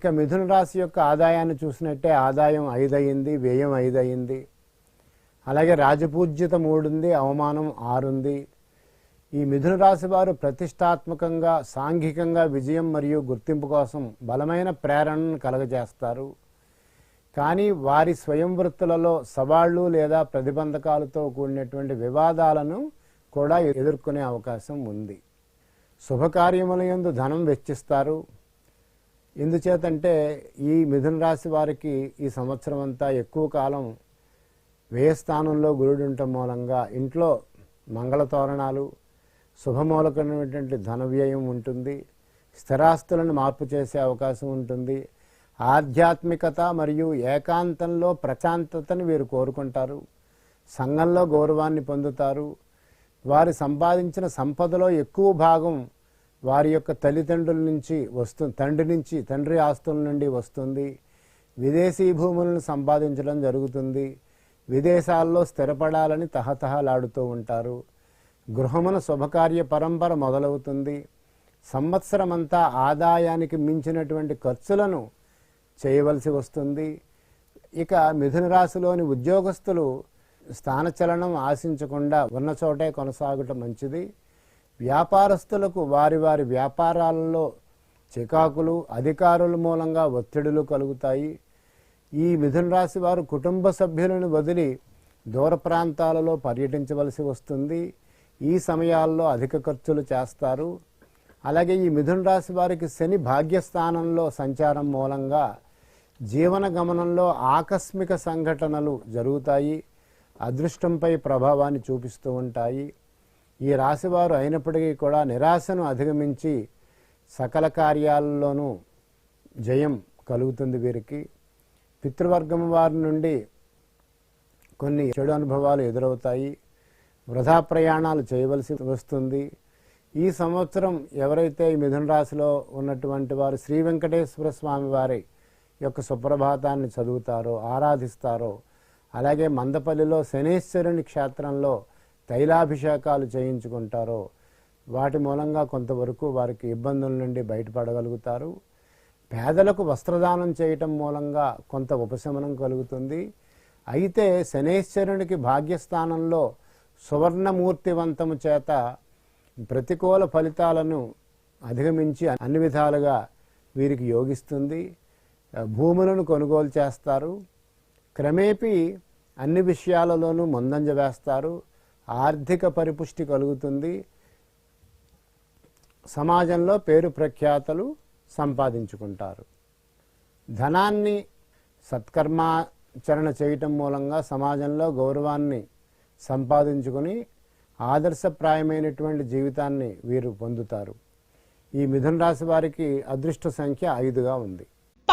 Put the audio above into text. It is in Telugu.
ఇక మిథున రాశి యొక్క ఆదాయాన్ని చూసినట్టే ఆదాయం ఐదు అయింది వ్యయం ఐదు అయింది అలాగే రాజపూజ్యత మూడుంది అవమానం ఆరుంది. ఈ మిథున రాశి వారు ప్రతిష్టాత్మకంగా సాంఘికంగా విజయం మరియు గుర్తింపు కోసం బలమైన ప్రేరణను కలగజేస్తారు. కానీ వారి స్వయం వృత్తులలో సవాళ్ళు లేదా ప్రతిబంధకాలతో కూడినటువంటి వివాదాలను కూడా ఎదుర్కొనే అవకాశం ఉంది. శుభకార్యముల యందు ధనం వెచ్చిస్తారు. ఎందుచేతంటే ఈ మిథున రాశి వారికి ఈ సంవత్సరం అంతా ఎక్కువ కాలం వ్యయస్థానంలో గురుడు ఉండటం మూలంగా ఇంట్లో మంగళ తోరణాలు శుభమూలకమైనటువంటి ధన వ్యయం ఉంటుంది స్థిరాస్తులను మార్పు చేసే అవకాశం ఉంటుంది. ఆధ్యాత్మికత మరియు ఏకాంతంలో ప్రశాంతతను వీరు కోరుకుంటారు. సంఘంలో గౌరవాన్ని పొందుతారు. వారు సంపాదించిన సంపదలో ఎక్కువ భాగం వారి యొక్క తల్లిదండ్రుల నుంచి వస్తు తండ్రి నుంచి తండ్రి ఆస్తుల నుండి వస్తుంది. విదేశీ భూములను సంపాదించడం జరుగుతుంది. విదేశాల్లో స్థిరపడాలని తహతహలాడుతూ ఉంటారు. గృహమున శుభకార్య పరంపర మొదలవుతుంది. సంవత్సరమంతా ఆదాయానికి మించినటువంటి ఖర్చులను చేయవలసి వస్తుంది. ఇక మిథున రాశిలోని ఉద్యోగస్తులు స్థానచలనం ఆశించకుండా ఉన్న చోటే కొనసాగటం మంచిది. వ్యాపారస్తులకు వారి వారి వ్యాపారాలలో చికాకులు అధికారుల మూలంగా ఒత్తిడులు కలుగుతాయి. ఈ మిథున రాశి వారు కుటుంబ సభ్యులను వదిలి దూర ప్రాంతాలలో పర్యటించవలసి వస్తుంది. ఈ సమయాల్లో అధిక ఖర్చులు చేస్తారు. అలాగే ఈ మిథున రాశి వారికి శని భాగ్యస్థానంలో సంచారం మూలంగా జీవన గమనంలో ఆకస్మిక సంఘటనలు జరుగుతాయి. అదృష్టంపై ప్రభావాన్ని చూపిస్తూ ఉంటాయి. ఈ రాశివారు అయినప్పటికీ కూడా నిరాశను అధిగమించి సకల కార్యాలలోనూ జయం కలుగుతుంది వీరికి. పితృవర్గం వారి నుండి కొన్ని చెడు అనుభవాలు ఎదురవుతాయి. వృధా ప్రయాణాలు చేయవలసి వస్తుంది. ఈ సంవత్సరం ఎవరైతే ఈ మిథున రాశిలో ఉన్నటువంటి వారు శ్రీ వెంకటేశ్వర స్వామి వారి యొక్క సుప్రభాతాన్ని చదువుతారో ఆరాధిస్తారో అలాగే మందపల్లిలో శనేశ్వరుని క్షేత్రంలో తైలాభిషేకాలు చేయించుకుంటారో వాటి మూలంగా కొంతవరకు వారికి ఇబ్బందుల నుండి బయటపడగలుగుతారు. పేదలకు వస్త్రదానం చేయటం మూలంగా కొంత ఉపశమనం కలుగుతుంది. అయితే శనేశ్వరునికి భాగ్యస్థానంలో సువర్ణమూర్తివంతము చేత ప్రతికూల ఫలితాలను అధిగమించి అన్ని విధాలుగా వీరికి యోగిస్తుంది. భూములను కొనుగోలు చేస్తారు. క్రమేపీ అన్ని విషయాలలోనూ ముందంజ వేస్తారు. ఆర్థిక పరిపుష్టి కలుగుతుంది. సమాజంలో పేరు ప్రఖ్యాతలు సంపాదించుకుంటారు. ధనాన్ని సత్కర్మాచరణ చేయటం మూలంగా సమాజంలో గౌరవాన్ని సంపాదించుకుని ఆదర్శప్రాయమైనటువంటి జీవితాన్ని వీరు పొందుతారు. ఈ మిథున రాశి వారికి అదృష్ట సంఖ్య ఐదుగా ఉంది.